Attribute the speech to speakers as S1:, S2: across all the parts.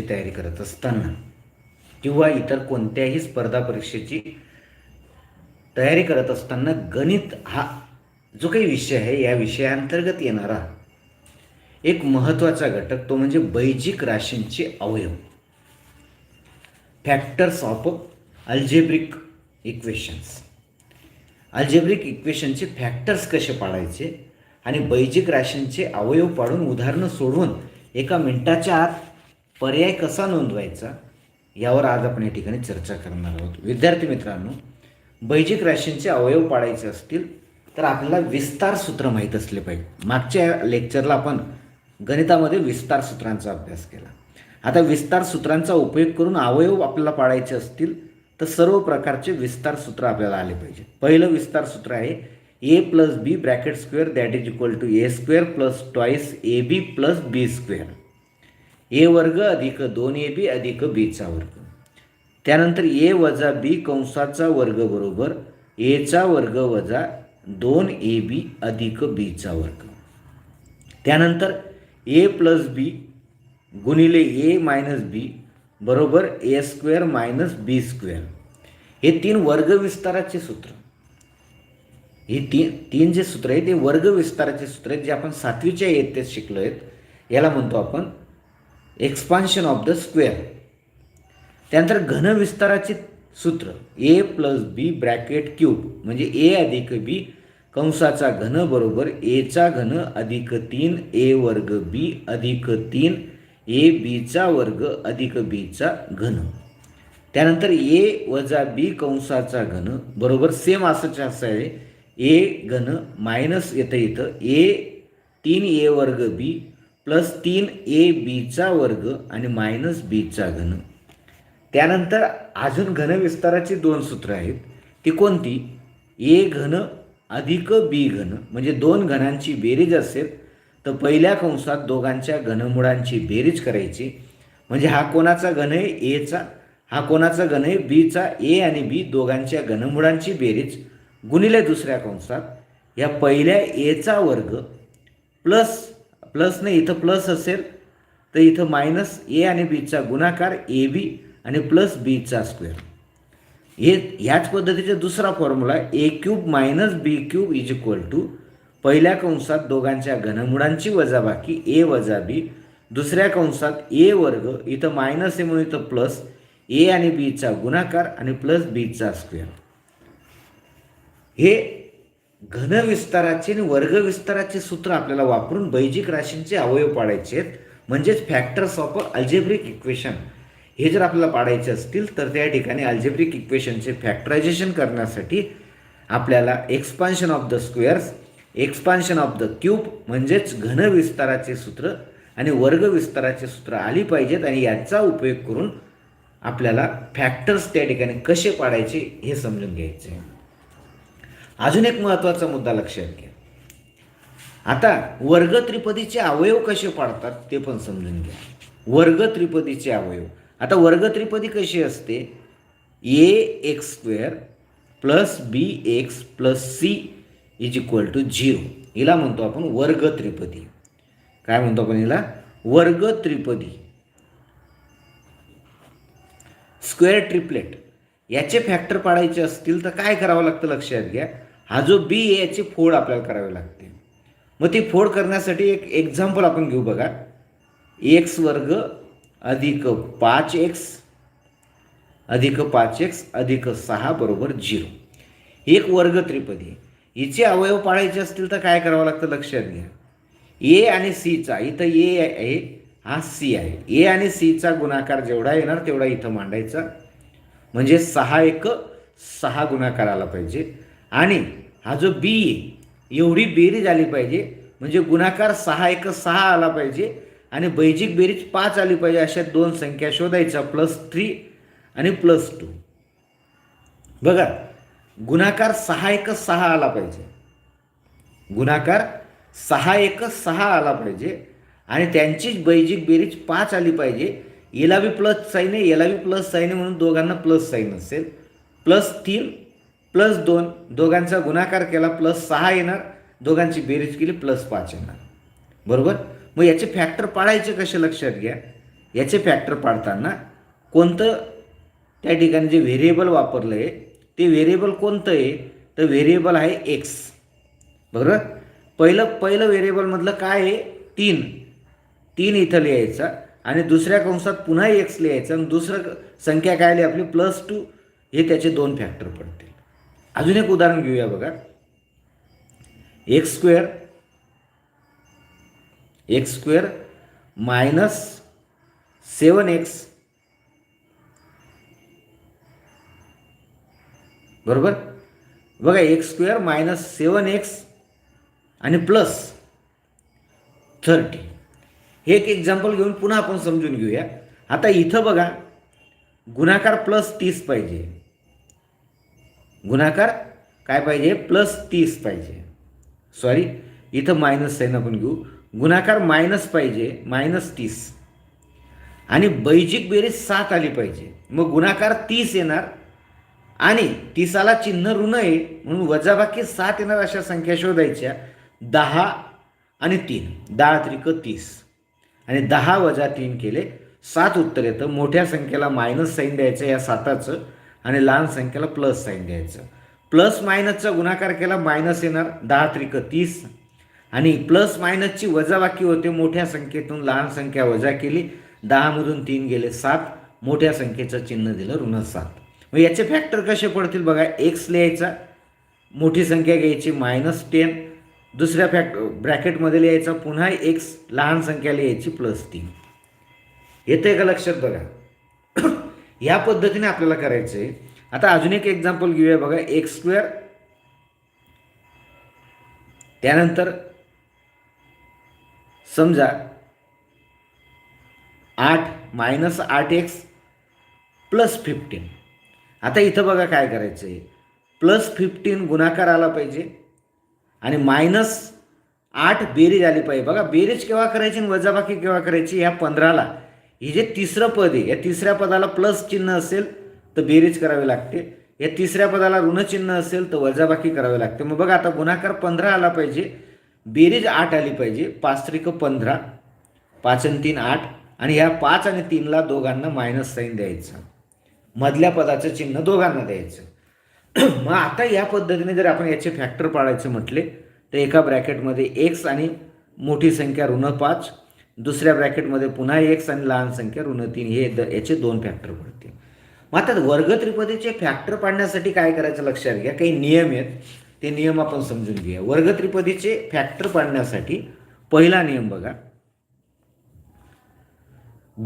S1: परीक्षेची तयारी करत असताना किंवा इतर कोणत्याही स्पर्धा परीक्षेची तयारी करत असताना गणित हा जो काही विषय आहे या विषयाअंतर्गत येणारा एक महत्त्वाचा घटक तो म्हणजे बैजिक राशींचे अवयव. Factors of algebraic equations algebraic इक्वेशनचे फॅक्टर्स कसे पाडायचे आणि बैजिक राशींचे अवयव पाडून उदाहरणं सोडवून एका मिनिटाच्या आत पर्याय कसा नोंदवायचा यावर आज आपण या ठिकाणी चर्चा करणार आहोत. विद्यार्थी मित्रांनो बैजिक राशींचे अवयव पाडायचे असतील तर आपल्याला विस्तार सूत्र माहीत असले पाहिजे. मागच्या लेक्चरला आपण गणितामध्ये विस्तार सूत्रांचा अभ्यास केला. आता विस्तार सूत्रांचा उपयोग करून अवयव आपल्याला पाडायचे असतील तर सर्व प्रकारचे विस्तार सूत्र आपल्याला आले पाहिजे. पहिलं विस्तार सूत्र आहे A plus B bracket square that is equal to A square plus twice A B plus B square. A वर्ग अधिक दोन ए बी अधिक बीचा वर्ग. त्यानंतर ए वजा बी कंसाचा वर्ग बरोबर एचा वर्ग वजा दोन ए बी अधिक बीचा वर्ग. त्यानंतर ए प्लस बी गुणिले ए मायनस बी बरोबर A square minus B square. हे तीन वर्ग विस्ताराचे सूत्र. हे तीन तीन जे सूत्र आहे ते वर्ग विस्ताराचे सूत्र आहेत जे आपण सातवीच्या इयत्तेत शिकलो आहेत याला म्हणतो आपण एक्सपान्शन ऑफ द स्क्वेअर त्यानंतर घन विस्ताराचे सूत्र A plus B bracket cube म्हणजे ए अधिक बी कंसाचा घन बरोबर एचा घन अधिक तीन ए वर्ग बी अधिक तीन ए बीचा वर्ग अधिक बीचा घन. त्यानंतर ए वजा बी कंसाचा घन बरोबर सेम असंच असं आहे ए घन मायनस येतं इथं ए तीन ए वर्ग बी प्लस तीन ए बीचा वर्ग आणि मायनस बीचा घन. त्यानंतर अजून घन विस्ताराची दोन सूत्र आहेत. ती कोणती? ए घन अधिक बी घन. म्हणजे दोन घनांची बेरीज असेल तर पहिल्या कंसात दोघांच्या घनमुळांची बेरीज करायची. म्हणजे हा कोणाचा घन आहे? एचा हा कोणाचा घन आहे? बीचा ए आणि बी दोघांच्या घनमुळांची बेरीज. गुणिले दुसऱ्या कंसात. या पहिल्या एचा वर्ग प्लस प्लस नाही इथं प्लस असेल तर इथं मायनस ए आणि बीचा गुणाकार ए बी आणि प्लस बीचा स्क्वेअर. हे ह्याच पद्धतीचा दुसरा formula A cube minus B cube is equal to पहिल्या कंसात दोघांच्या घनमुळांची वजाबाकी ए वजा बी दुसऱ्या कंसात ए वर्ग इथं मायनस ए म्हणून इथं प्लस ए आणि बीचा गुणाकार आणि प्लस बीचा स्क्वेअर. हे घन विस्ताराचे आणि वर्ग विस्ताराचे सूत्र आपल्याला वापरून बैजिक राशींचे अवयव पाडायचे आहेत. म्हणजेच फॅक्टर्स ऑफ अल्जेब्रिक इक्वेशन हे जर आपल्याला पाडायचे असतील तर त्या ठिकाणी अल्जेब्रिक इक्वेशनचे फॅक्टरायझेशन करण्यासाठी आपल्याला expansion of the squares expansion of the cube म्हणजेच घन विस्ताराचे सूत्र आणि वर्ग विस्ताराचे सूत्र आली पाहिजेत आणि याचा उपयोग करून आपल्याला फॅक्टर्स त्या ठिकाणी कसे पाडायचे हे समजून घ्यायचे. आहे अजून एक महत्त्वाचा मुद्दा लक्षात घ्या. आता वर्ग त्रिपदीचे अवयव कसे पाडतात ते पण समजून घ्या. वर्ग त्रिपदीचे अवयव. आता वर्ग त्रिपदी कशी असते? A X square plus B X plus C is equal to zero. हिला म्हणतो आपण वर्ग त्रिपदी. काय म्हणतो आपण हिला? वर्ग त्रिपदी. Square triplet. याचे फॅक्टर पाडायचे असतील तर काय करावं लागतं लक्षात घ्या? हा जो बी आहे याची फोड आपल्याला करावी लागते. मग ती फोड करण्यासाठी एक एक्झाम्पल आपण घेऊ बघा. एक्स वर्ग अधिक पाच एक्स अधिक पाच एक्स अधिक सहा बरोबर झिरो. एक वर्ग त्रिपदी. हिचे अवयव पाळायचे असतील तर काय करावं लागतं? लक्षात घ्या. ए आणि सीचा इथं ए आहे हा सी आहे. ए आणि सीचा गुणाकार जेवढा येणार तेवढा इथं मांडायचा. म्हणजे सहा एक सहा गुणाकार आला पाहिजे. आणि हा जो बी आहे एवढी बेरीज आली पाहिजे म्हणजे गुणाकार सहा एक सहा आला पाहिजे आणि बैजिक बेरीज पाच आली पाहिजे अशा दोन संख्या शोधायच्या प्लस थ्री आणि प्लस टू बघा गुणाकार सहा एक सहा आला पाहिजे. गुणाकार सहा एक सहा आला पाहिजे आणि त्यांचीच बैजिक बेरीज पाच आली पाहिजे. याला बी प्लस साईन आहे याला बी प्लस साईन आहे म्हणून दोघांना प्लस साईन असेल. प्लस तीन प्लस दोन दोघांचा गुणाकार केला प्लस सहा येणार. दोघांची बेरीज केली प्लस पाच येणार. बरोबर? मग याचे फॅक्टर पाडायचे कसे लक्षात घ्या. याचे फॅक्टर पाडताना कोणतं त्या ठिकाणी जे व्हेरिएबल वापरलं आहे ते व्हेरिएबल कोणतं आहे? तर व्हेरिएबल आहे एक्स बरोबर? पहिलं पहिलं व्हेरिएबलमधलं काय आहे? तीन. तीन इथं लिहायचा आणि दुसऱ्या कंसात पुन्हा एक्स लिहायचं आणि दुसरं संख्या काय आली? आपली प्लस टू हे त्याचे दोन फॅक्टर पडते. अजून एक उदाहरण घेऊया बघा. X square X square minus seven X. बरोबर? बघा X square minus seven X आणि प्लस थर्टी. हे एक एक्झाम्पल घेऊन पुन्हा आपण समजून घेऊया. आता इथं बघा गुणाकार प्लस तीस पाहिजे. गुणाकार काय पाहिजे? प्लस तीस पाहिजे. सॉरी इथं मायनस साईन आपण घेऊ. गुणाकार मायनस पाहिजे मायनस तीस. आणि बैजिक बेरीज सात आली पाहिजे. मग गुणाकार तीस येणार आणि तीसाला चिन्ह ऋण आहे म्हणून वजाबाकी सात येणार अशा संख्या शोधायच्या. दहा आणि तीन. दहा त्रिक तीस. आणि दहा वजा तीन केले सात उत्तर येतं. मोठ्या संख्येला मायनस साईन द्यायचं या साताचं. आणि लहान संख्येला प्लस साईन द्यायचं प्लस मायनसचा गुणाकार केला मायनस येणार दहा त्रिक तीस. आणि प्लस मायनसची वजाबाकी होते मोठ्या संख्येतून लहान संख्या वजा केली दहामधून तीन गेले सात मोठ्या संख्येचं चिन्ह दिलं ऋण सात. मग याचे फॅक्टर कसे पडतील बघा एक्स लिहायचा मोठी संख्या घ्यायची मायनस टेन दुसऱ्या फॅक्ट ब्रॅकेटमध्ये लिहायचा पुन्हा एक्स लहान संख्या लिहायची प्लस तीन. येते का लक्षात बघा? या पद्धतीने आपल्याला करायचं आहे आता अजून एक एक्झाम्पल घेऊया बघा. एक्स स्क्वेअर त्यानंतर समजा आठ मायनस आठ एक्स प्लस फिफ्टीन आता इथं बघा काय करायचं आहे प्लस फिफ्टीन गुणाकार आला पाहिजे. आणि मायनस आठ बेरीज आली पाहिजे. बघा बेरीज केव्हा करायची आणि वजाबाकी केव्हा करायची ह्या पंधराला. हे जे तिसरं पद आहे या तिसऱ्या पदाला प्लस चिन्ह असेल तर बेरीज करावी लागते. या तिसऱ्या पदाला ऋणचिन्ह असेल तर वजाबाकी करावी लागते. मग बघा आता गुणाकार पंधरा आला पाहिजे. बेरीज आठ आली पाहिजे. पाच त्रिक पंधरा पाच आणि तीन आठ. आणि ह्या पाच आणि तीनला दोघांना मायनस साईन द्यायचं. मधल्या पदाचं चिन्ह दोघांना द्यायचं. मग आता या पद्धतीने जर आपण याचे फॅक्टर पाळायचे म्हटले तर एका ब्रॅकेटमध्ये एक्स आणि मोठी संख्या ऋण पाच दुसऱ्या ब्रॅकेटमध्ये पुन्हा एक्स आणि लहान संख्या ऋण तीन. हे द याचे दोन फॅक्टर पडतील. मग आता वर्ग त्रिपदीचे फॅक्टर पाडण्यासाठी काय करायचं लक्षात घ्या. काही नियम आहेत. ते नियम आपण समजून घेऊया. वर्ग त्रिपदीचे फॅक्टर पाडण्यासाठी पहिला नियम बघा.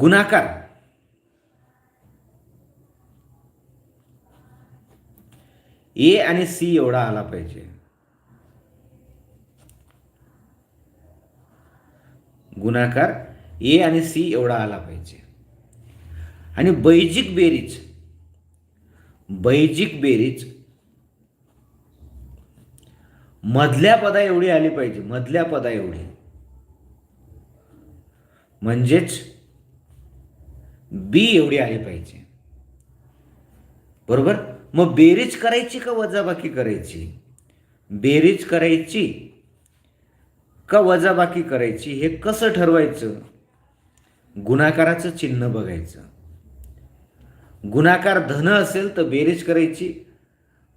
S1: गुणाकार. ए आणि सी एवढा आला पाहिजे. गुणाकार ए आणि सी एवढा आला पाहिजे. आणि बैजिक बेरीज बैजिक बेरीज मधल्या पदा एवढी आली पाहिजे मधल्या पदा एवढी. म्हणजेच बी एवढी आली पाहिजे. बरोबर? मग बेरीज करायची का वजाबाकी करायची? बेरीज करायची का वजाबाकी करायची हे कसं ठरवायचं? गुणाकाराचं चिन्ह बघायचं. गुणाकार धन असेल तर बेरीज करायची.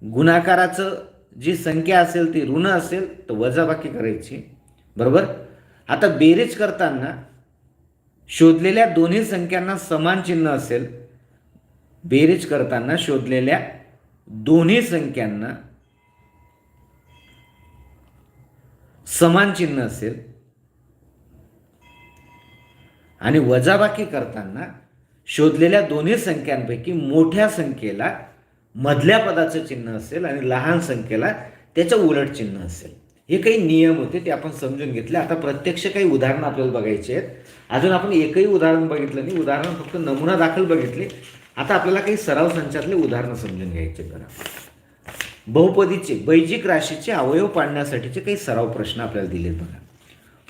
S1: गुणाकाराचं जी संख्या असेल ती ऋण असेल तर वजाबाकी करायची. बरोबर? आता बेरीज करताना शोधलेल्या दोन्ही संख्यांना समान चिन्ह असेल बेरीज करताना शोधलेल्या दोन्ही संख्यांना समान चिन्ह असेल. आणि वजाबाकी करताना शोधलेल्या दोन्ही संख्यांपैकी मोठ्या संख्येला मधल्या पदाचं चिन्ह असेल आणि लहान संख्येला त्याचं उलट चिन्ह असेल. हे काही नियम होते ते आपण समजून घेतले. आता प्रत्यक्ष काही उदाहरणं आपल्याला बघायची आहेत. अजून आपण एकही उदाहरण बघितलं नाही. उदाहरण फक्त नमुना दाखल बघितले. आता आपल्याला काही सराव संचातले उदाहरणं समजून घ्यायचे करा बहुपदीचे बैजिक राशीचे अवयव पाडण्यासाठीचे काही सराव प्रश्न आपल्याला दिलेत बघा.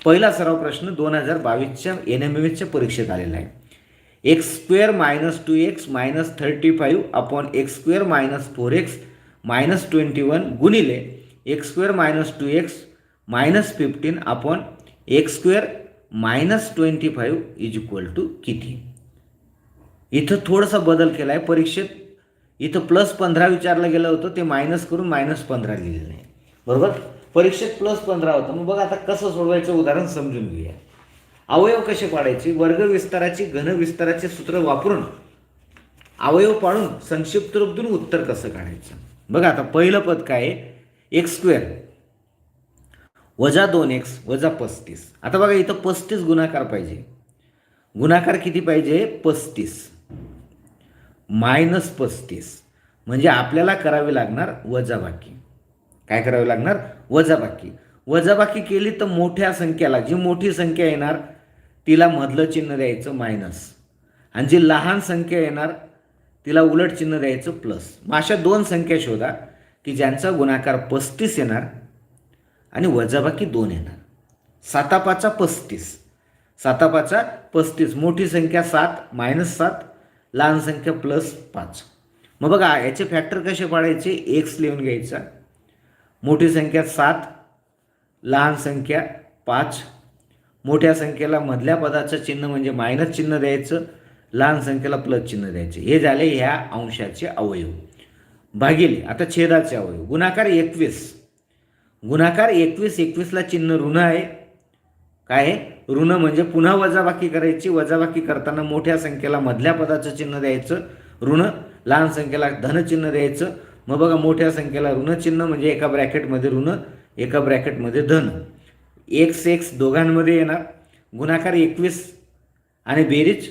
S1: पहिला सराव प्रश्न दोन हजार बावीसच्या एन एम एम एसच्या परीक्षेत आलेला आहे. X square minus two X minus thirty five upon X square minus four X minus twenty one गुणिले X square minus two X minus fifteen upon X square minus twenty five is equal to किती? इथं थोडासा बदल केला आहे परीक्षेत. इथं plus पंधरा विचारलं गेलं होतं ते मायनस करून मायनस पंधरा लिहिलेलं नाही बरोबर? परीक्षेत प्लस पंधरा होतं. मग बघा आता कसं सोडवायचं उदाहरण समजून घेऊया. अवयव कसे पाडायचे? वर्ग विस्ताराची घन विस्ताराचे सूत्र वापरून अवयव पाडून संक्षिप्त रूप देऊन उत्तर कसं काढायचं? बघा आता पहिलं पद काय आहे? एक्स स्क्वेअर वजा दोन एक्स वजा पस्तीस. आता बघा इथं पस्तीस गुणाकार पाहिजे. गुणाकार किती पाहिजे? पस्तीस. मायनस पस्तीस. म्हणजे आपल्याला करावी लागणार वजाबाकी. काय करावी लागणार? वजाबाकी. वजाबाकी केली तर मोठ्या संख्याला जी मोठी संख्या येणार तिला मधलं चिन्ह द्यायचं मायनस. आणि जी लहान संख्या येणार तिला उलट चिन्ह द्यायचं प्लस. मग अशा दोन संख्या शोधा की ज्यांचा गुणाकार पस्तीस येणार आणि वजाबाकी दोन येणार. सातापाचा पस्तीस. सातापाचा पस्तीस. मोठी संख्या सात मायनस सात लहान संख्या प्लस पाच. मग बघा याचे फॅक्टर कसे पाडायचे? एक्स लिहून घ्यायचा. मोठी संख्या सात लहान संख्या पाच. मोठ्या संख्येला मधल्या पदाचं चिन्ह म्हणजे मायनस चिन्ह द्यायचं लहान संख्येला प्लस चिन्ह द्यायचे. हे झाले ह्या अंशाचे अवयव. भागिले आता छेदाचे अवयव. गुणाकार एकवीस. गुणाकार एकवीस एकवीसला चिन्ह ऋण आहे. काय आहे? ऋण म्हणजे पुन्हा वजाबाकी करायची. वजाबाकी करताना मोठ्या संख्येला मधल्या पदाचं चिन्ह द्यायचं. ऋण लहान संख्येला धनचिन्ह द्यायचं. मग बघा मोठ्या संख्येला ऋणचिन्ह म्हणजे एका ब्रॅकेटमध्ये ऋण एका ब्रॅकेटमध्ये धन. एक्स एक्स दोघांमध्ये येणार. गुणाकार एकवीस आणि बेरीज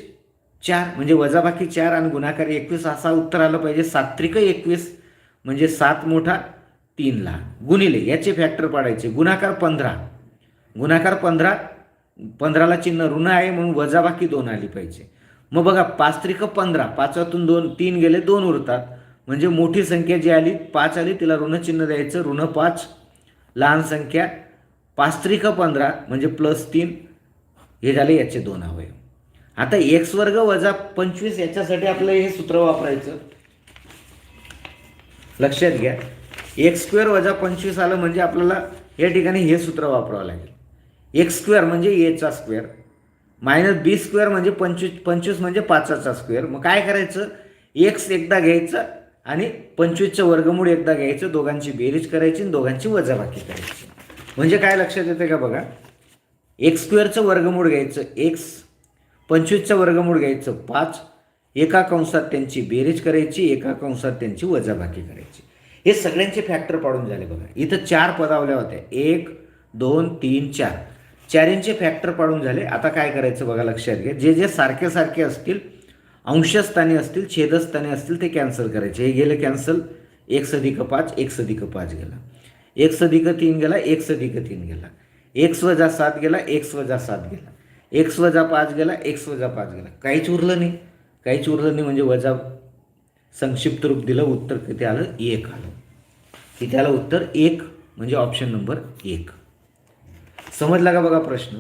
S1: चार. म्हणजे वजाबाकी चार आणि गुणाकार एकवीस असा उत्तर आलं पाहिजे. सात्विक एकवीस म्हणजे सात मोठा तीन लहान गुणिले याचे फॅक्टर पाडायचे. गुणाकार पंधरा. गुणाकार पंधरा पंधराला चिन्ह ऋण आहे म्हणून वजाबाकी दोन आली पाहिजे. मग बघा पाच त्रिक पंधरा पाचातून दोन तीन गेले दोन उरतात. म्हणजे मोठी संख्या जी आली पाच आली तिला ऋणचिन्ह द्यायचं ऋण पाच. लहान संख्या पाच त्रिक पंधरा म्हणजे प्लस तीन हे झाले याचे दोन अवयव. आता एक्स वर्ग वजा पंचवीस याच्यासाठी आपलं हे सूत्र वापरायचं. लक्षात घ्या. एक्स स्क्वेअर वजा पंचवीस आलं म्हणजे आपल्याला या ठिकाणी हे सूत्र वापरावं लागेल. एक्स स्क्वेअर म्हणजे एचा स्क्वेअर. मायनस बी स्क्वेअर म्हणजे पंचवीस पंचवीस म्हणजे पाचाचा स्क्वेअर. मग काय करायचं? एक्स एकदा घ्यायचं आणि पंचवीसचं वर्गमूळ एकदा घ्यायचं दोघांची बेरीज करायची आणि दोघांची वजाबाकी करायची. म्हणजे काय लक्षात येते का बघा? एक्स स्क्वेअरचं वर्गमूळ घ्यायचं एक्स. पंचवीसचं वर्गमूळ घ्यायचं पाच. एका कंसात त्यांची बेरीज करायची एका कंसात त्यांची वजाबाकी करायची. हे सगळ्यांचे फॅक्टर पाडून झाले बघा. इथं चार पदावल्या होत्या. एक दोन तीन चार. चारींचे फॅक्टर पाडून झाले. आता काय करायचं बघा लक्षात घ्या. जे जे सारखे सारखे असतील अंशस्थानी असतील छेदस्थानी असतील ते कॅन्सल करायचे. हे गेलं कॅन्सल एक सधिक पाच एक सधिक पाच गेला. एक सधिक तीन गेला एक सधिक तीन गेला. एक वजा सात गेला एक वजा सात गेला. एक वजा पाच गेला एक वजा पाच गेला. काहीच उरलं नाही. काहीच उरलं नाही म्हणजे वजा संक्षिप्त रूप दिलं उत्तर किती आलं? एक आलं. किती आलं उत्तर? एक. म्हणजे ऑप्शन नंबर एक. समजला का बघा प्रश्न?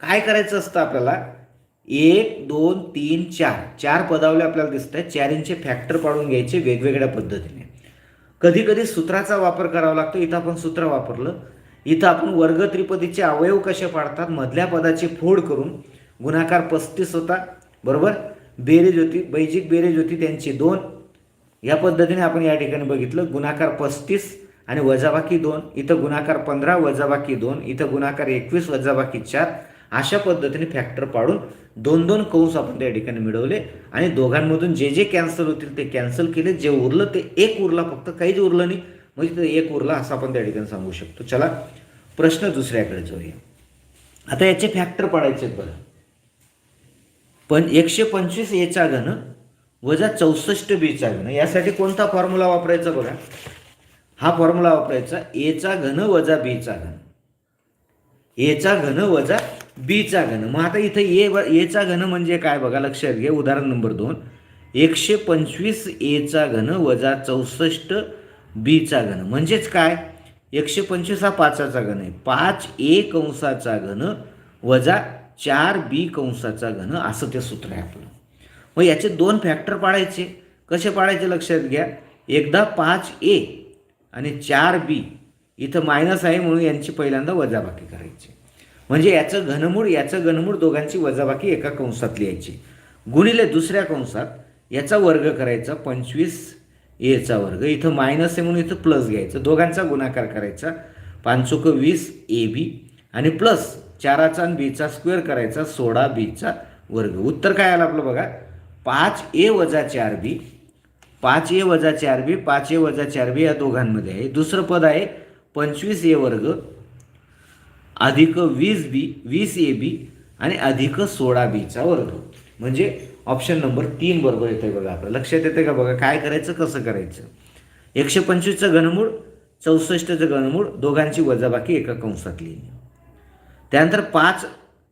S1: काय करायचं असतं आपल्याला? एक दोन तीन चार. चार पदावले आपल्याला दिसत आहेत चारींचे फॅक्टर पाडून घ्यायचे वेगवेगळ्या पद्धतीने. कधी कधी सूत्राचा वापर करावा लागतो. इथं आपण सूत्र वापरलं. इथं आपण वर्ग त्रिपदीचे अवयव कसे पाडतात? मधल्या पदाची फोड करून गुणाकार पस्तीस होता. बरोबर? बेरेज होती बैजिक बेरेज होती त्यांची दोन. या पद्धतीने आपण या ठिकाणी बघितलं. गुणाकार पस्तीस. आणि वजाबाकी दोन इथं गुणाकार पंधरा वजाबाकी दोन इथं गुणाकार एकवीस वजाबाकी चार अशा पद्धतीने फॅक्टर पाडून दोन दोन कंस आपण त्या ठिकाणी मिळवले. आणि दोघांमधून जे जे कॅन्सल होतील ते कॅन्सल केले. जे उरलं ते एक उरला फक्त काहीच उरलं नाही. म्हणजे ते एक उरला असं आपण त्या ठिकाणी सांगू शकतो. चला प्रश्न दुसऱ्याकडे जाऊया. आता याचे फॅक्टर पाडायचे आहेत बघा पण एकशे पंचवीस एचा घन वजा चौसष्ट बीचा घन. यासाठी कोणता फॉर्म्युला वापरायचा बघा? हा फॉर्म्युला वापरायचा. एचा घन वजा बीचा घन. एचा घन वजा बीचा घन. मग आता इथं ए व एचा घन म्हणजे काय बघा लक्षात घ्या. उदाहरण नंबर दोन. एकशे पंचवीस एचा घन वजा चौसष्ट बीचा घन. म्हणजेच काय? एकशे पंचवीस हा पाचाचा घन आहे. पाच ए कंसाचा घन वजा चार बी कंसाचा घन. असं ते सूत्र आहे आपलं. मग याचे दोन फॅक्टर पाळायचे. कसे पाळायचे? लक्षात घ्या. एकदा पाच ए आणि चार बी इथं मायनस आहे म्हणून यांची पहिल्यांदा वजाबाकी करायची. म्हणजे याचं घनमूळ याचं घनमूळ दोघांची वजाबाकी एका कंसात लिहायची. गुणिले दुसऱ्या कंसात याचा वर्ग करायचा पंचवीस एचा वर्ग. इथं मायनस आहे म्हणून इथं प्लस घ्यायचं. दोघांचा गुणाकार करायचा. पाचोक वीस ए बी आणि प्लस चाराचा आणि बीचा स्क्वेअर करायचा सोळा बीचा वर्ग. उत्तर काय आलं आपलं बघा? पाच ए वजा चार बी पाच ए वजा चार बी पाच ए वजा चार बी या दोघांमध्ये आहे. दुसरं पद आहे पंचवीस ए वर्ग अधिक वीस बी वीस ए बी आणि अधिक सोळा बीचा वर्ग. म्हणजे ऑप्शन नंबर तीन बरोबर येते बघा आपलं. लक्षात येतं का बघा? काय करायचं कसं करायचं? एकशे पंचवीसचं घनमूळ चौसष्टचं घनमूळ दोघांची वजाबाकी एका कंसात लिहिली. त्यानंतर पाच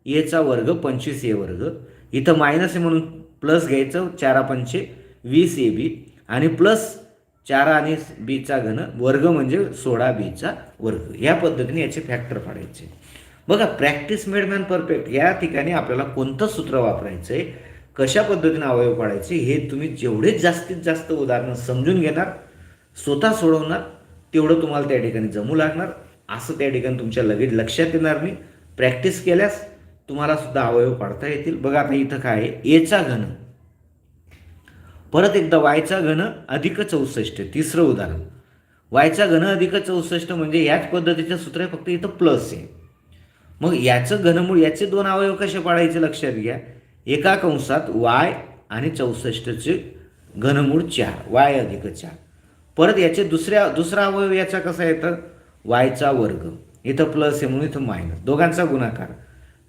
S1: एचा वर्ग पंचवीस ए वर्ग. इथं मायनस आहे म्हणून प्लस घ्यायचं चारा पंचे वीस ए बी आणि प्लस चारा आणि बीचा घन वर्ग म्हणजे सोळा बीचा वर्ग. या पद्धतीने याचे फॅक्टर पाडायचे. बघा प्रॅक्टिस मेड मॅन परफेक्ट या ठिकाणी आपल्याला कोणतं सूत्र वापरायचं आहे कशा पद्धतीने अवयव पाडायचे हे तुम्ही जेवढे जास्तीत जास्त उदाहरणं समजून घेणार स्वतः सोडवणार तेवढं तुम्हाला त्या ठिकाणी जमू लागणार. असं त्या ठिकाणी तुमच्या लगेच लक्षात येणार नाही. प्रॅक्टिस केल्यास तुम्हाला सुद्धा अवयव पाडता येतील. बघा आता इथं काय आहे? एचा घन. परत एकदा वायचा घन अधिक चौसष्ट तिसरं उदाहरण. वायचा घन अधिक चौसष्ट म्हणजे याच पद्धतीचं सूत्र आहे फक्त इथं प्लस आहे. मग याचं घनमूळ याचे दोन अवयव कसे पाडायचे लक्षात घ्या. एका कंसात वाय आणि चौसष्टचे घनमूळ चार वाय अधिक चार. परत याचे दुसऱ्या दुसरा अवयव याचा कसा येतं? वायचा वर्ग. इथं प्लस आहे म्हणून इथं मायनस दोघांचा गुणाकार.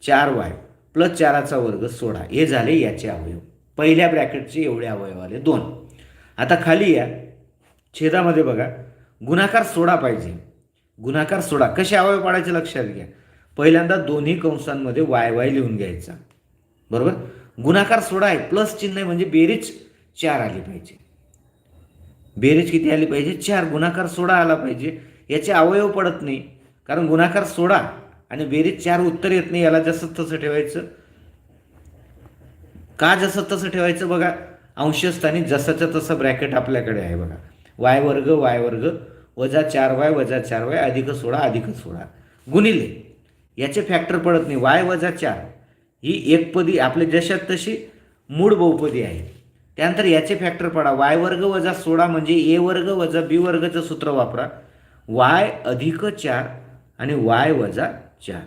S1: चार वाय प्लस चाराचा वर्ग सोळा. हे झाले याचे अवयव. पहिल्या ब्रॅकेटचे एवढे अवयव आले दोन. आता खाली या. छेदामध्ये बघा. गुणाकार सोडा पाहिजे. गुणाकार सोडा. कसे अवयव पाडायचे लक्षात घ्या. पहिल्यांदा दोन्ही कंसांमध्ये वाय वाय लिहून घ्यायचा. बरोबर? गुणाकार सोडा आहे. प्लस चिन्ह आहे म्हणजे बेरीज चार आली पाहिजे. बेरीज किती आली पाहिजे? चार. गुणाकार सोडा आला पाहिजे. याचे अवयव पडत नाही. कारण गुणाकार सोडा आणि बेरीज चार उत्तर येत नाही. याला जसं तसं ठेवायचं. का जसं तसं ठेवायचं बघा? अंशस्थानी जसंच्या तसं ब्रॅकेट आपल्याकडे आहे बघा. वाय वर्ग वाय वर्ग वजा चार वाय वजा चार वाय अधिक सोळा अधिक सोळा. गुणिले याचे फॅक्टर पडत नाही. वाय वजा चार ही एकपदी आपले जशात तशी मूळ बहुपदी आहे. त्यानंतर याचे फॅक्टर पडा. वाय वर्ग वजा सोळा म्हणजे ए वर्ग वजा बी वर्गचं सूत्र वापरा. वाय अधिक चार आणि वाय वजा चार.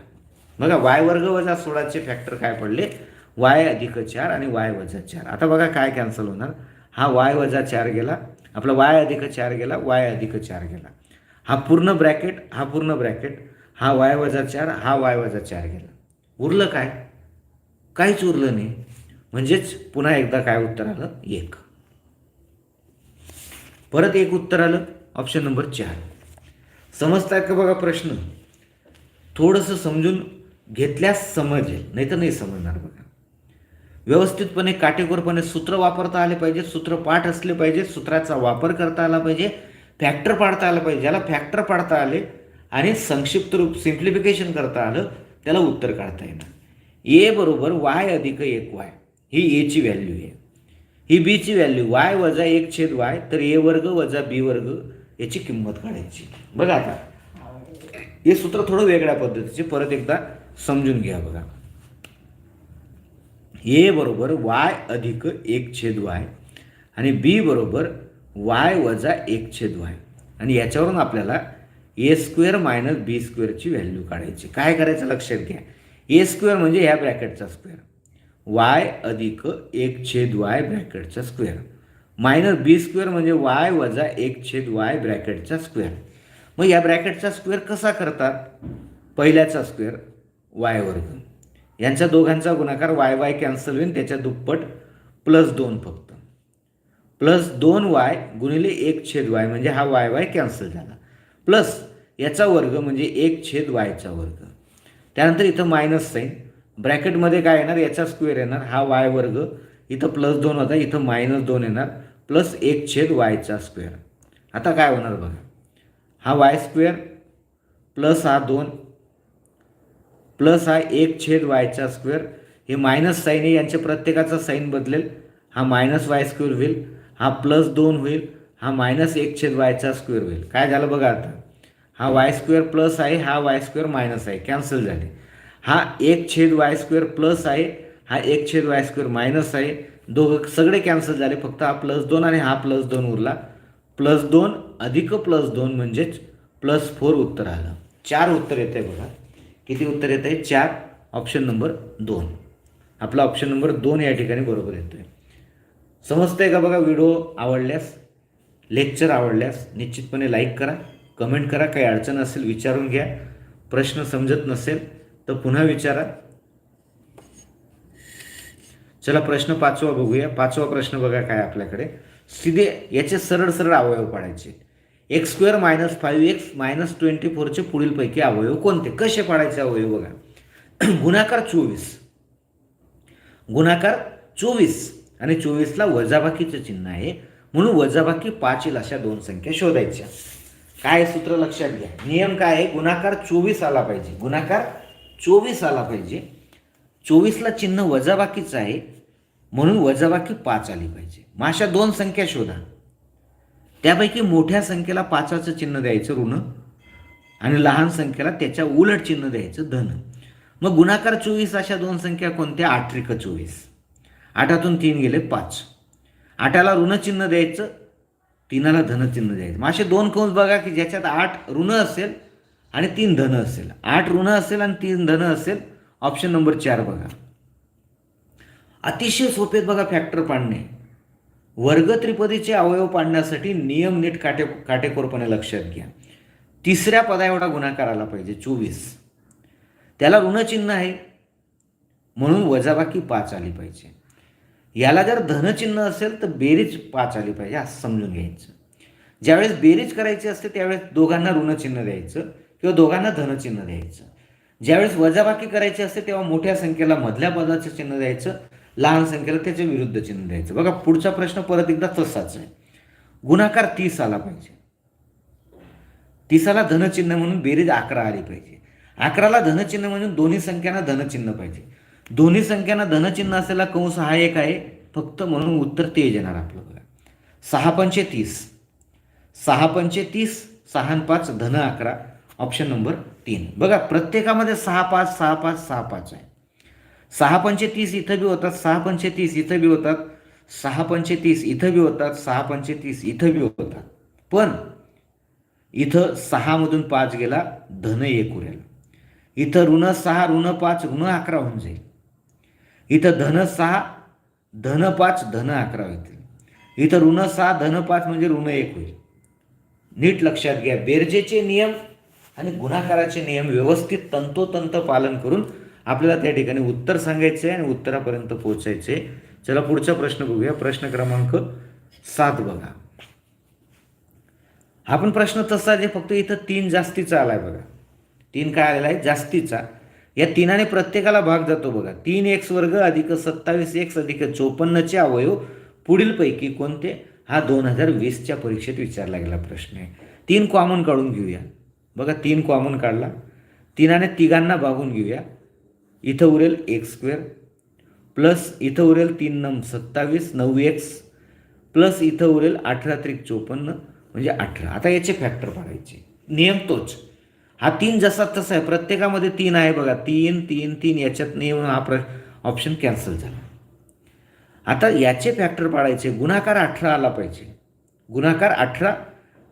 S1: बघा वाय वर्ग वजा सोळाचे फॅक्टर काय पडले? वाय अधिक चार आणि वाय वजा चार. आता बघा काय कॅन्सल होणार. हा वाय वजा चार गेला. आपला वाय अधिक चार गेला वाय अधिक चार गेला. हा पूर्ण ब्रॅकेट हा पूर्ण ब्रॅकेट हा वाय वजा चार हा वाय वजा चार गेला. उरलं काय? काहीच उरलं नाही. म्हणजेच पुन्हा एकदा काय उत्तर आलं? एक. परत एक उत्तर आलं? ऑप्शन नंबर चार. समजताय का बघा प्रश्न? थोडंसं समजून घेतल्यास समजेल नाही तर नाही समजणार बघा. व्यवस्थितपणे काटेकोरपणे सूत्र वापरता आले पाहिजे सूत्र पाठ असले पाहिजे सूत्राचा वापर करता आला पाहिजे फॅक्टर पाडता आलं पाहिजे. ज्याला फॅक्टर पाडता आले आणि संक्षिप्त रूप सिम्प्लिफिकेशन करता आलं त्याला उत्तर काढता येणार. ए बरोबर वाय अधिक एक वाय. ही एची व्हॅल्यू आहे. ही बीची व्हॅल्यू वाय वजा एक छेद वाय तर ए वर्ग वजा बी वर्ग याची किंमत काढायची. बघा आता. हे सूत्र थोडं वेगळ्या पद्धतीचे परत एकदा समजून घ्या बघा. ए बरोबर वाय अधिक एक छेद वाय. आणि बी बरोबर वाय वजा एक छेद वाय. आणि याच्यावरून आपल्याला ए स्क्वेअर मायनस बी स्क्वेअरची व्हॅल्यू काढायची. काय करायचं लक्षात घ्या. ए स्क्वेअर म्हणजे ह्या ब्रॅकेटचा स्क्वेअर. वाय अधिक एक छेद वाय ब्रॅकेटचा स्क्वेअर. मायनस बी स्क्वेअर म्हणजे वाय वजा एक छेद वाय ब्रॅकेटचा स्क्वेअर. मग या ब्रॅकेटचा स्क्वेअर कसा करतात? पहिल्याचा स्क्वेअर वाय वर्ग. यांच्या दोघांचा गुणाकार वाय वाय कॅन्सल होईल त्याच्या दुप्पट प्लस दोन फक्त. प्लस दोन वाय गुणिले एक छेद वाय म्हणजे हा वाय वाय कॅन्सल झाला. प्लस याचा वर्ग म्हणजे एक छेद वायचा वर्ग. त्यानंतर इथं मायनस साईन ब्रॅकेटमध्ये काय येणार? याचा स्क्वेअर येणार. हा वाय वर्ग इथं प्लस दोन होता इथं मायनस दोन येणार. प्लस एक छेद वायचा स्क्वेअर आता काय होणार बघा? हा वाय स्क्वेअर प्लस हा दोन प्लस हा एक छेद वायचा स्क्वेअर. हे मायनस साईन आहे यांच्या प्रत्येकाचा साईन बदलेल. हा मायनस वाय स्क्वेअर होईल हा प्लस दोन होईल हा मायनस एक छेद वायचा स्क्वेअर होईल. काय झालं बघा आता? हा वाय स्क्वेअर प्लस आहे हा वाय स्क्वेअर मायनस आहे. कॅन्सल झाले. हा एक छेद वाय स्क्वेअर प्लस आहे हा एक छेद वाय स्क्वेअर मायनस आहे. दोघं सगळे कॅन्सल झाले फक्त हा प्लस दोन आणि हा प्लस दोन उरला. प्लस दोन अधिक प्लस दोन म्हणजेच प्लस फोर उत्तर आलं. चार उत्तर येते बघा. किती उत्तर येत आहे चार. ऑप्शन नंबर दोन. आपला ऑप्शन नंबर दोन या ठिकाणी बरोबर येतो आहे समजतं आहे का बघा? व्हिडिओ आवडल्यास लेक्चर आवडल्यास निश्चितपणे लाईक करा कमेंट करा. काही अडचण असेल विचारून घ्या. प्रश्न समजत नसेल तर पुन्हा विचारा. चला प्रश्न पाचवा बघूया. पाचवा प्रश्न बघा काय आपल्याकडे. सीधे याचे सरळ सरळ अवयव पाडायचे. X square minus five X minus twenty फोरचे पुढीलपैकी अवयव कोणते? कसे पाडायचे अवयव बघा. गुणाकार चोवीस. गुणाकार चोवीस. आणि चोवीसला वजाबाकीचं चिन्ह आहे. म्हणून वजाबाकी पाच येईल अशा दोन संख्या शोधायच्या. काय सूत्र लक्षात घ्या. नियम काय आहे? गुणाकार चोवीस आला पाहिजे. गुणाकार चोवीस आला पाहिजे. चोवीसला चिन्ह वजाबाकीचं आहे. म्हणून वजाबाकी पाच आली पाहिजे. मग अशा दोन संख्या शोधा. त्यापैकी मोठ्या संख्येला पाचाचं चिन्ह द्यायचं ऋण आणि लहान संख्येला त्याच्या उलट चिन्ह द्यायचं धन. मग गुणाकार चोवीस अशा दोन संख्या कोणत्या? आठ त्रिक चोवीस. आठातून तीन गेले पाच. आठाला ऋणचिन्ह द्यायचं तीनाला धनचिन्ह द्यायचं. मग असे दोन कंस बघा की ज्याच्यात आठ ऋण असेल आणि तीन धन असेल. आठ ऋण असेल आणि तीन धन असेल. ऑप्शन नंबर चार बघा. अतिशय सोपेत बघा फॅक्टर पाडणे. वर्ग त्रिपदीचे अवयव पाडण्यासाठी नियम नीट काटे काटेकोरपणे लक्षात घ्या. तिसऱ्या पदा एवढा गुणाकार आला पाहिजे चोवीस. त्याला ऋणचिन्ह आहे. म्हणून वजाबाकी पाच आली पाहिजे. याला जर धनचिन्ह असेल तर बेरीज पाच आली पाहिजे असं समजून घ्यायचं. ज्यावेळेस बेरीज करायची असते त्यावेळेस दोघांना ऋणचिन्ह द्यायचं किंवा दोघांना धनचिन्ह द्यायचं. ज्यावेळेस वजाबाकी करायची असते तेव्हा मोठ्या संख्येला मधल्या पदाचं चिन्ह द्यायचं. लहान संख्येला त्याच्या विरुद्ध चिन्ह द्यायचं. बघा पुढचा प्रश्न परत एकदा तसाच आहे. गुणाकार तीस आला पाहिजे. तीसाला धनचिन्ह म्हणून बेरीज अकरा आली पाहिजे. अकराला धनचिन्ह म्हणून दोन्ही संख्यांना धनचिन्ह पाहिजे. दोन्ही संख्यांना धनचिन्ह असलेला कंस हा एक आहे. फक्त म्हणून उत्तर तेज येणार आपलं बघा. सहा पंचे तीस. सहा पंचे तीस सहा आणि पाच धन अकरा. ऑप्शन नंबर तीन. बघा प्रत्येकामध्ये सहा पाच सहा पाच सहा पाच आहे. सहा पंचे तीस इथं बी होतात सहा पंचे तीस इथं बी होतात सहा पंचे तीस इथं बी होतात सहा पंचे तीस इथं बी होतात. पण इथं सहामधून पाच गेला धन एक उरेल. इथं ऋण सहा ऋण पाच ऋण अकरा होऊन जाईल. इथं धन सहा धन पाच धन अकरा होतील. इथं ऋण सहा धन पाच म्हणजे ऋण एक होईल. नीट लक्षात घ्या बेरजेचे नियम आणि गुणाकाराचे नियम व्यवस्थित तंतोतंत पालन करून आपल्याला त्या ठिकाणी उत्तर सांगायचे आणि उत्तरापर्यंत पोचायचे चला पुढचा प्रश्न बघूया. प्रश्न क्रमांक सात बघा. आपण प्रश्न तसा जे फक्त इथं तीन जास्तीचा आलाय बघा. तीन काय आलेला आहे? जास्तीचा. या तीनाने प्रत्येकाला भाग जातो बघा. तीन एक्स वर्ग अधिक सत्तावीस एक्स अधिक चोपन्नचे अवयव पुढीलपैकी कोणते? हा दोन हजार वीसच्या परीक्षेत विचारला गेला प्रश्न आहे. तीन कॉमन काढून घेऊया. बघा तीन कॉमन काढला. तीनाने तिघांना भागून घेऊया. इथं उरेल एक स्क्वेअर. प्लस इथं उरेल तीन नम सत्तावीस नऊ एक्स प्लस इथं उरेल अठरा त्रिक चोपन्न म्हणजे अठरा. आता याचे फॅक्टर पाडायचे. नियम तोच. हा तीन जसा तसा आहे. प्रत्येकामध्ये तीन आहे बघा. तीन तीन तीन. याच्यात नियम हा प्र ऑप्शन कॅन्सल झाला. आता याचे फॅक्टर पाडायचे. गुणाकार अठरा आला पाहिजे. गुणाकार अठरा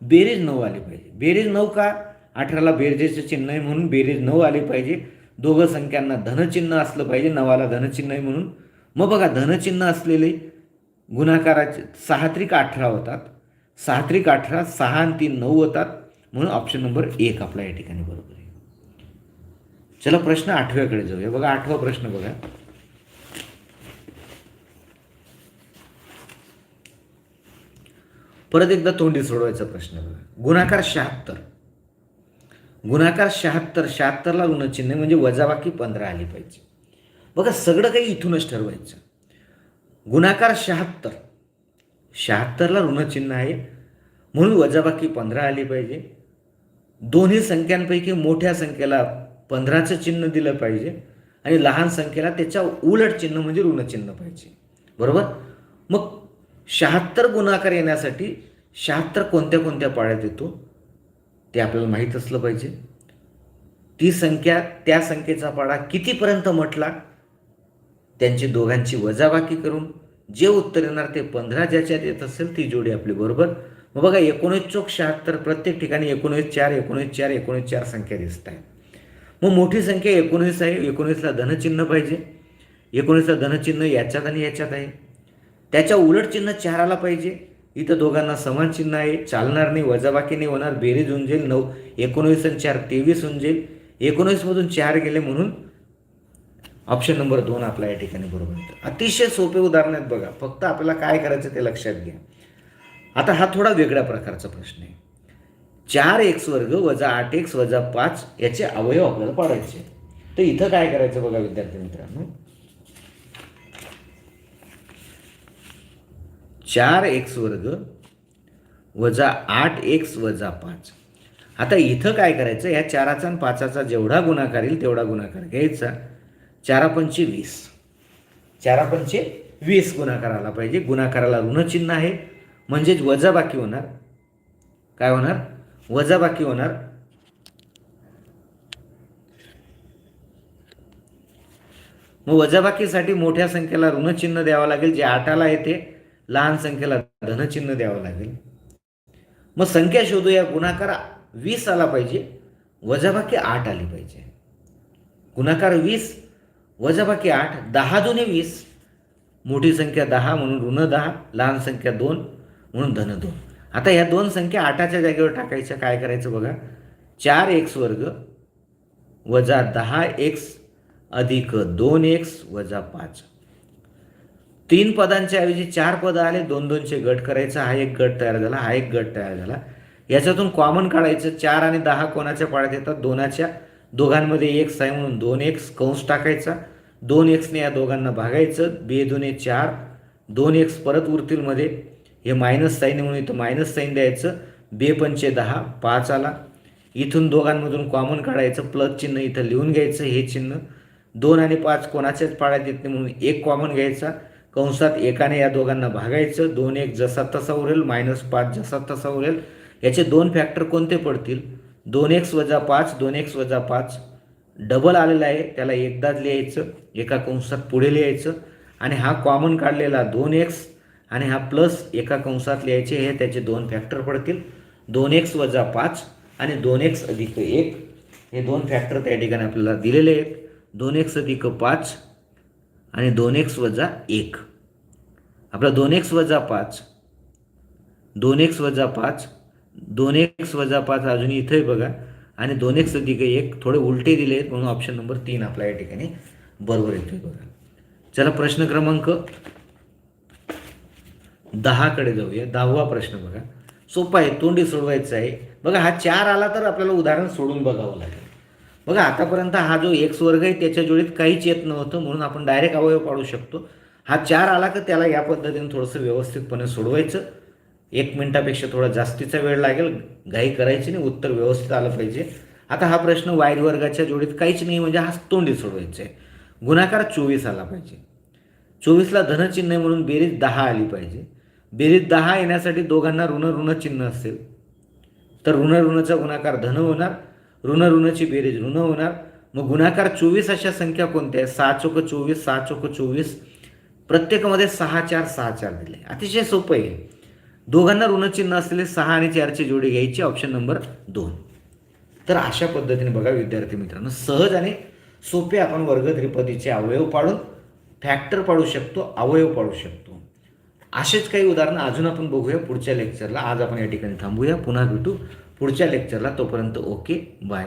S1: बेरीज नऊ आली पाहिजे. बेरीज नऊ का? अठराला बेरजेचं चिन्ह आहे म्हणून बेरीज नऊ आली पाहिजे. दोघं संख्यांना धनचिन्ह असलं पाहिजे नवाला धनचिन्ह आहे म्हणून. मग बघा धनचिन्ह असलेले गुणाकाराचे सहात्रिक अठरा होतात. सहात्रिक अठरा सहा आणि तीन नऊ होतात. म्हणून ऑप्शन नंबर एक आपला या ठिकाणी बरोबर आहे. चला प्रश्न आठव्याकडे जाऊया. बघा आठवा प्रश्न बघा. परत एकदा तोंडी सोडवायचा प्रश्न बघा. गुणाकार शहात्तर. गुणाकार शहात्तर शहात्तरला ऋणचिन्ह म्हणजे वजाबाकी पंधरा आली पाहिजे. बघा सगळं काही इथूनच ठरवायचं. गुणाकार शहात्तर. शहात्तरला ऋणचिन्ह आहे म्हणून वजाबाकी पंधरा आली पाहिजे. दोन्ही संख्यांपैकी मोठ्या संख्येला पंधराचं चिन्ह दिलं पाहिजे आणि लहान संख्येला त्याच्या उलट चिन्ह म्हणजे ऋणचिन्ह पाहिजे. बरोबर? मग शहात्तर गुणाकार येण्यासाठी शहात्तर कोणत्या कोणत्या पाळ्यात येतो ते आपल्याला माहीत असलं पाहिजे. ती संख्या त्या संख्येचा पाडा कितीपर्यंत म्हटला त्यांची दोघांची वजाबाकी करून जे उत्तर येणार ते पंधरा ज्याच्यात येत असेल ती जोडी आपली बरोबर. मग बघा एकोणीस चोक शहात्तर प्रत्येक ठिकाणी एकोणीस चार एकोणीस चार एकोणीस चार संख्या दिसत आहे मग मोठी संख्या एकोणीस आहे एकोणीसला धनचिन्ह पाहिजे. एकोणीसला धनचिन्ह याच्यात आणि याच्यात आहे. त्याच्या उलट चिन्ह चाराला पाहिजे. इथं दोघांना समान चिन्ह आहे. चालणार नाही वजाबाकी नाही होणार. बेरीज होऊन नऊ एकोणवीस आणि चार तेवीस उंजेल एकोणवीसमधून चार गेले म्हणून ऑप्शन नंबर दोन आपला या ठिकाणी बरोबर येतं. अतिशय सोपे उदाहरण आहेत बघा. फक्त आपल्याला काय करायचं ते लक्षात घ्या. आता हा थोडा वेगळ्या प्रकारचा प्रश्न आहे. चार एक्स वर्ग वजा आठ एक्स वजा पाच याचे अवयव आपल्याला पाडायचे तर इथं काय करायचं बघा विद्यार्थी मित्रांनो? चार एक्स वर्ग वजा आठ एक्स वजा पाच. आता इथं काय करायचं? या चाराचा आणि पाचाचा जेवढा गुणाकार येईल तेवढा गुणाकार घ्यायचा. चारापंचे वीस. चारापंचे वीस गुणाकार आला पाहिजे. गुणाकाराला ऋणचिन्ह आहे. म्हणजेच वजाबाकी होणार. काय होणार? वजाबाकी होणार. मग वजाबाकीसाठी मोठ्या संख्येला ऋणचिन्ह द्यावं लागेल. जे आठाला येते लहान संख्येला धनचिन्ह द्यावं लागेल. मग संख्या शोधू या गुणाकार वीस आला पाहिजे वजाबाकी आठ आली पाहिजे. गुणाकार वीस वजाबाकी आठ दहा दोन्ही वीस. मोठी संख्या दहा म्हणून ऋण दहा लहान संख्या दोन म्हणून धन दोन. आता ह्या दोन संख्या आठाच्या जागेवर टाकायच्या काय करायचं बघा? चार एक्स वर्ग वजा दहा एक्स अधिक दोन एक्स वजा पाच. तीन पदांच्या ऐवजी चार पदं आले दोन दोनचे गट करायचा हा एक गट तयार झाला हा एक गट तयार झाला. याच्यातून कॉमन काढायचं चार आणि दहा कोणाच्या पाड्यात येतात? दोनाच्या. दोघांमध्ये एक आहे म्हणून दोन एक्स कंस टाकायचा. दोन एक्सने या दोघांना भागायचं. बे दोने चार. दोन एक्स परत उरतील मध्ये हे मायनस साईन म्हणून इथं मायनस साईन द्यायचं. बे पंचे दहा पाच आला. इथून दोघांमधून कॉमन काढायचं. प्लस चिन्ह इथं लिहून घ्यायचं हे चिन्ह. दोन आणि पाच कोणाच्याच पाड्यात येत नाही म्हणून एक कॉमन घ्यायचा. कंसात एकाने या दोघांना भागायचं दोन एक जसा तसा उरेल मायनस पाच जसा तसा उरेल. याचे दोन फॅक्टर कोणते पडतील? दोन एक्स वजा पाच दोन एक्स वजा पाच. डबल आलेला आहे त्याला एकदाच लिहायचं एका कंसात पुढे लिहायचं. आणि हा कॉमन काढलेला दोन एक्स आणि हा प्लस एका कंसात लिहायचे हे त्याचे दोन फॅक्टर पडतील. दोन एक्स वजा पाच आणि दोन एक्स अधिक एक. हे दोन फॅक्टर त्या ठिकाणी आपल्याला दिलेले आहेत. दोन एक्स अधिक पाच आणि दोन एक्स वजा एक. आपला दोन एक्स वजा पाच दोन एक्स वजा पाच दोन एक्स वजा पाच अजून इथे बघा. आणि दोन एक्स अधिक एक थोडे उलटे दिले आहेत म्हणून ऑप्शन नंबर तीन आपला या ठिकाणी बरोबर येतोय बघा. चला प्रश्न क्रमांक दहाकडे जाऊया. दहावा प्रश्न बघा. सोपा आहे तोंडी सोडवायचा आहे. बघा हा चार आला तर आपल्याला उदाहरण सोडून बघावं लागेल. बघा आतापर्यंत हा जो एक्स वर्ग आहे त्याच्या जोडीत काहीच येत नव्हतं म्हणून आपण डायरेक्ट अवयव पाडू शकतो. हा चार आला का त्याला या पद्धतीने थोडंसं व्यवस्थितपणे सोडवायचं. एक मिनिटापेक्षा थोडा जास्तीचा वेळ लागेल घाई करायची नाही उत्तर व्यवस्थित आलं पाहिजे. आता हा प्रश्न वाईट वर्गाच्या जोडीत काहीच नाही म्हणजे हा तोंडी सोडवायचा आहे. गुणाकार चोवीस आला पाहिजे. चोवीसला धनचिन्ह आहे म्हणून बेरीज दहा आली पाहिजे. बेरीज दहा येण्यासाठी दोघांना ऋण ऋण चिन्ह असेल. तर ऋण ऋणचा गुणाकार धन होणार. ऋण ऋणची बेरीज. ऋण होणार. मग गुणाकार चोवीस अशा संख्या कोणत्या आहेत? सहा चोक चोवीस सहा चोक चोवीस. प्रत्येकामध्ये सहा चार सहा चार दिले. अतिशय सोपं आहे. दोघांना ऋणचिन्ह असलेले सहा आणि चारची जोडी घ्यायची. ऑप्शन नंबर दोन. तर अशा पद्धतीने बघा विद्यार्थी मित्रांनो सहज आणि सोपे आपण वर्ग त्रिपदीचे अवयव पाडून फॅक्टर पाडू शकतो अवयव पाडू शकतो. असेच काही उदाहरणं अजून आपण बघूया पुढच्या लेक्चरला आज आपण या ठिकाणी थांबूया. पुन्हा भेटू. पुढच्या लेक्चरला तोपर्यंत ओके बाय